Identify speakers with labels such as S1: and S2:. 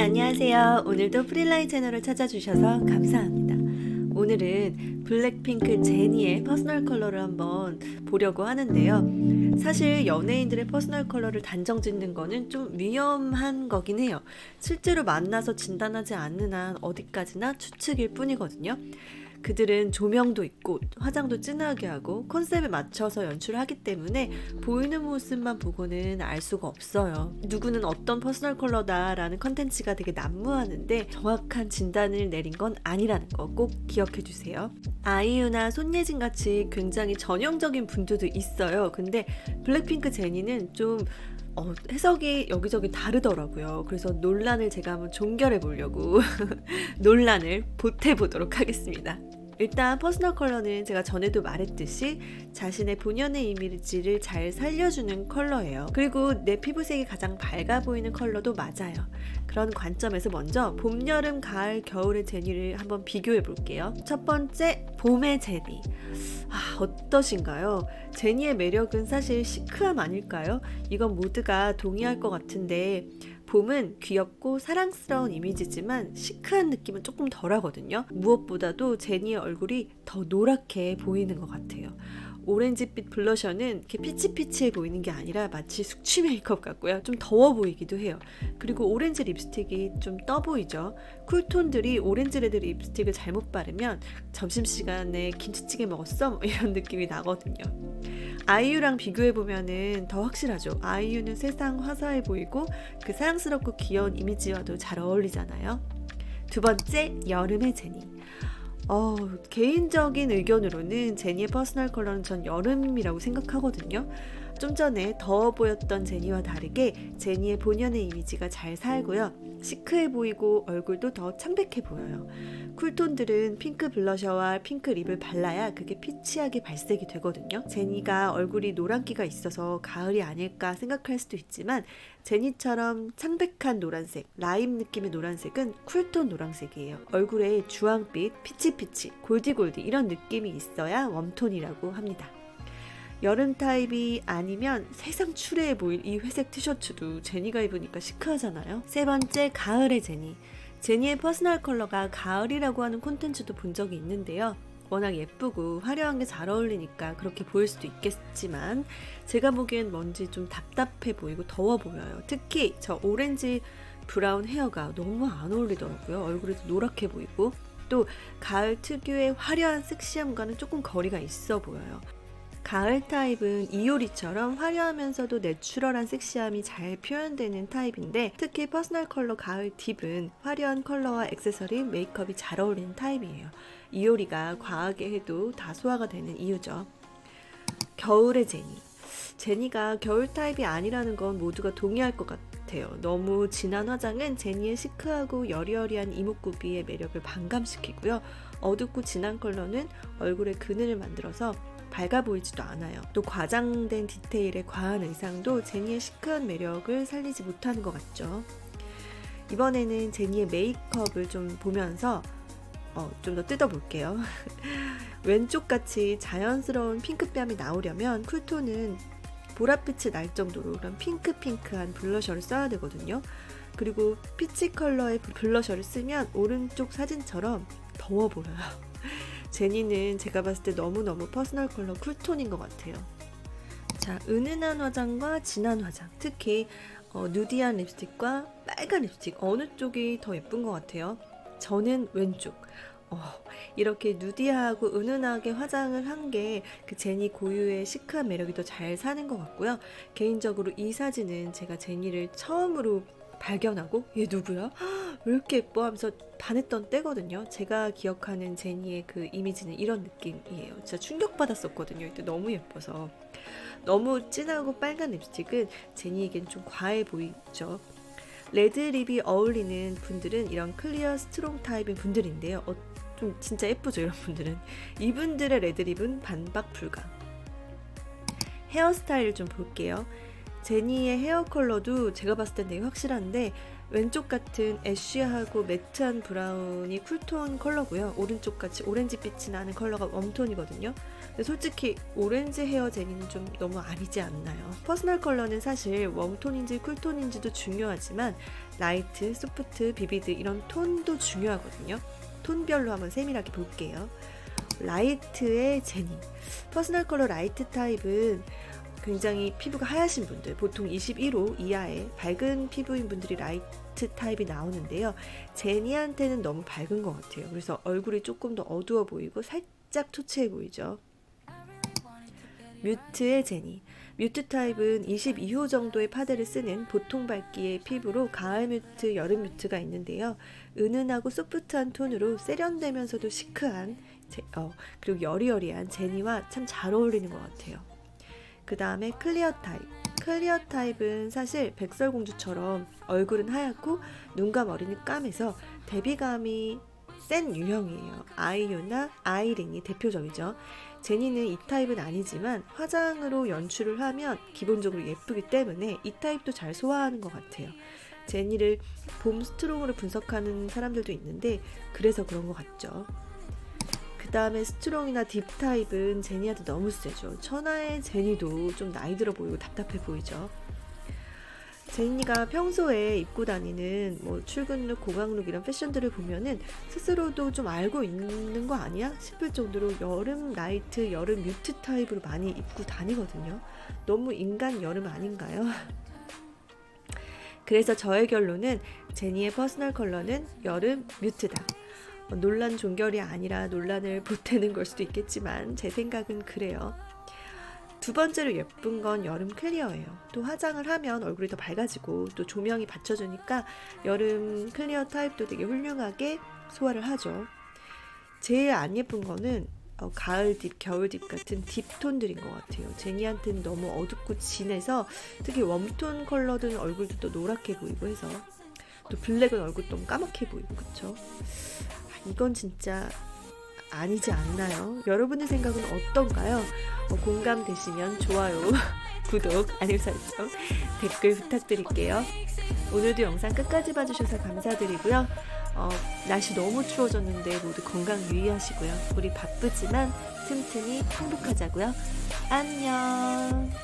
S1: 안녕하세요. 오늘도 프릴라인 채널을 찾아주셔서 감사합니다. 오늘은 블랙핑크 제니의 퍼스널 컬러를 한번 보려고 하는데요. 사실 연예인들의 퍼스널 컬러를 단정 짓는 거는 좀 위험한 거긴 해요. 실제로 만나서 진단하지 않는 한 어디까지나 추측일 뿐이거든요. 그들은 조명도 있고 화장도 진하게 하고 컨셉에 맞춰서 연출을 하기 때문에 보이는 모습만 보고는 알 수가 없어요. 누구는 어떤 퍼스널 컬러다라는 컨텐츠가 되게 난무하는데 정확한 진단을 내린 건 아니라는 거 꼭 기억해 주세요. 아이유나 손예진 같이 굉장히 전형적인 분들도 있어요. 근데 블랙핑크 제니는 좀 어, 해석이 여기저기 다르더라고요. 그래서 논란을 제가 한번 종결해 보려고 논란을 보태 보도록 하겠습니다. 일단 퍼스널 컬러는 제가 전에도 말했듯이 자신의 본연의 이미지를 잘 살려주는 컬러예요. 그리고 내 피부색이 가장 밝아 보이는 컬러도 맞아요. 그런 관점에서 먼저 봄, 여름, 가을, 겨울의 제니를 한번 비교해 볼게요. 첫 번째, 봄의 제니. 아, 어떠신가요? 제니의 매력은 사실 시크함 아닐까요? 이건 모두가 동의할 것 같은데 봄은 귀엽고 사랑스러운 이미지지만 시크한 느낌은 조금 덜하거든요. 무엇보다도 제니의 얼굴이 더 노랗게 보이는 것 같아요. 오렌지빛 블러셔는 이렇게 피치피치해 보이는 게 아니라 마치 숙취 메이크업 같고요. 좀 더워 보이기도 해요. 그리고 오렌지 립스틱이 좀 떠 보이죠. 쿨톤들이 오렌지 레드 립스틱을 잘못 바르면 점심시간에 김치찌개 먹었어? 뭐 이런 느낌이 나거든요. 아이유랑 비교해 보면은 더 확실하죠. 아이유는 세상 화사해 보이고 그 사랑스럽고 귀여운 이미지와도 잘 어울리잖아요. 두 번째, 여름의 제니. 어, 개인적인 의견으로는 제니의 퍼스널 컬러는 전 여름이라고 생각하거든요. 좀 전에 더워 보였던 제니와 다르게 제니의 본연의 이미지가 잘 살고요. 시크해 보이고 얼굴도 더 창백해 보여요. 쿨톤들은 핑크 블러셔와 핑크 립을 발라야 그게 피치하게 발색이 되거든요. 제니가 얼굴이 노란기가 있어서 가을이 아닐까 생각할 수도 있지만 제니처럼 창백한 노란색, 라임 느낌의 노란색은 쿨톤 노란색이에요. 얼굴에 주황빛, 피치피치, 골디골디 이런 느낌이 있어야 웜톤이라고 합니다. 여름 타입이 아니면 세상 추레해 보일 이 회색 티셔츠도 제니가 입으니까 시크하잖아요. 세 번째, 가을의 제니. 제니의 퍼스널 컬러가 가을이라고 하는 콘텐츠도 본 적이 있는데요. 워낙 예쁘고 화려한 게 잘 어울리니까 그렇게 보일 수도 있겠지만 제가 보기엔 뭔지 좀 답답해 보이고 더워 보여요. 특히 저 오렌지 브라운 헤어가 너무 안 어울리더라고요. 얼굴에도 노랗게 보이고 또 가을 특유의 화려한 섹시함과는 조금 거리가 있어 보여요. 가을 타입은 이효리처럼 화려하면서도 내추럴한 섹시함이 잘 표현되는 타입인데 특히 퍼스널 컬러 가을 딥은 화려한 컬러와 액세서리, 메이크업이 잘 어울리는 타입이에요. 이효리가 과하게 해도 다 소화가 되는 이유죠. 겨울의 제니. 제니가 겨울 타입이 아니라는 건 모두가 동의할 것 같아요. 너무 진한 화장은 제니의 시크하고 여리여리한 이목구비의 매력을 반감시키고요. 어둡고 진한 컬러는 얼굴에 그늘을 만들어서 밝아 보이지도 않아요. 또 과장된 디테일의 과한 의상도 제니의 시크한 매력을 살리지 못하는 것 같죠. 이번에는 제니의 메이크업을 좀 보면서 어, 좀 더 뜯어볼게요. 왼쪽 같이 자연스러운 핑크뺨이 나오려면 쿨톤은 보랏빛이 날 정도로 그런 핑크핑크한 블러셔를 써야 되거든요. 그리고 피치 컬러의 블러셔를 쓰면 오른쪽 사진처럼 더워 보여요. 제니는 제가 봤을 때 너무너무 퍼스널 컬러 쿨톤인 것 같아요. 자, 은은한 화장과 진한 화장, 특히 어, 누디한 립스틱과 빨간 립스틱 어느 쪽이 더 예쁜 것 같아요? 저는 왼쪽. 어, 이렇게 누디하고 은은하게 화장을 한 게 그 제니 고유의 시크한 매력이 더 잘 사는 것 같고요. 개인적으로 이 사진은 제가 제니를 처음으로 발견하고 얘 누구야? 왜 이렇게 예뻐 하면서 반했던 때거든요. 제가 기억하는 제니의 그 이미지는 이런 느낌이에요. 진짜 충격받았었거든요. 이때 너무 예뻐서. 너무 진하고 빨간 립스틱은 제니에겐 좀 과해 보이죠. 레드 립이 어울리는 분들은 이런 클리어 스트롱 타입의 분들인데요. 어, 좀 진짜 예쁘죠, 이런 분들은. 이분들의 레드 립은 반박 불가. 헤어스타일 좀 볼게요. 제니의 헤어 컬러도 제가 봤을 때 되게 확실한데 왼쪽 같은 애쉬하고 매트한 브라운이 쿨톤 컬러고요. 오른쪽 같이 오렌지빛이 나는 컬러가 웜톤이거든요. 근데 솔직히 오렌지 헤어 제니는 좀 너무 아니지 않나요? 퍼스널 컬러는 사실 웜톤인지 쿨톤인지도 중요하지만 라이트, 소프트, 비비드 이런 톤도 중요하거든요. 톤별로 한번 세밀하게 볼게요. 라이트의 제니. 퍼스널 컬러 라이트 타입은 굉장히 피부가 하얗신 분들, 보통 21호 이하의 밝은 피부인 분들이 라이트 타입이 나오는데요. 제니한테는 너무 밝은 것 같아요. 그래서 얼굴이 조금 더 어두워 보이고 살짝 초췌해 보이죠. 뮤트의 제니. 뮤트 타입은 22호 정도의 파데를 쓰는 보통 밝기의 피부로 가을 뮤트, 여름 뮤트가 있는데요. 은은하고 소프트한 톤으로 세련되면서도 시크한 제- 어, 그리고 여리여리한 제니와 참 잘 어울리는 것 같아요. 그 다음에 클리어 타입. 클리어 타입은 사실 백설공주처럼 얼굴은 하얗고 눈과 머리는 까매서 대비감이 센 유형이에요. 아이유나 아이린이 대표적이죠. 제니는 이 타입은 아니지만 화장으로 연출을 하면 기본적으로 예쁘기 때문에 이 타입도 잘 소화하는 것 같아요. 제니를 봄 스트롱으로 분석하는 사람들도 있는데 그래서 그런 것 같죠. 그 다음에 스트롱이나 딥 타입은 제니한테 너무 세죠. 천하의 제니도 좀 나이 들어 보이고 답답해 보이죠. 제니가 평소에 입고 다니는 뭐 출근룩, 고강룩 이런 패션들을 보면은 스스로도 좀 알고 있는 거 아니야? 싶을 정도로 여름 라이트, 여름 뮤트 타입으로 많이 입고 다니거든요. 너무 인간 여름 아닌가요? 그래서 저의 결론은 제니의 퍼스널 컬러는 여름 뮤트다. 어, 논란 종결이 아니라 논란을 보태는 걸 수도 있겠지만 제 생각은 그래요. 두 번째로 예쁜 건 여름 클리어예요. 또 화장을 하면 얼굴이 더 밝아지고 또 조명이 받쳐주니까 여름 클리어 타입도 되게 훌륭하게 소화를 하죠. 제일 안 예쁜 거는 어, 가을 딥, 겨울 딥 같은 딥톤들인 것 같아요. 제니한테는 너무 어둡고 진해서 특히 웜톤 컬러든 얼굴도 또 노랗게 보이고 해서 또 블랙은 얼굴 너무 까맣게 보이고 그쵸? 아, 이건 진짜 아니지 않나요? 여러분의 생각은 어떤가요? 어, 공감되시면 좋아요, 구독, 알림 설정, 댓글 부탁드릴게요. 오늘도 영상 끝까지 봐주셔서 감사드리고요. 어, 날씨 너무 추워졌는데 모두 건강 유의하시고요. 우리 바쁘지만 틈틈이 행복하자고요. 안녕.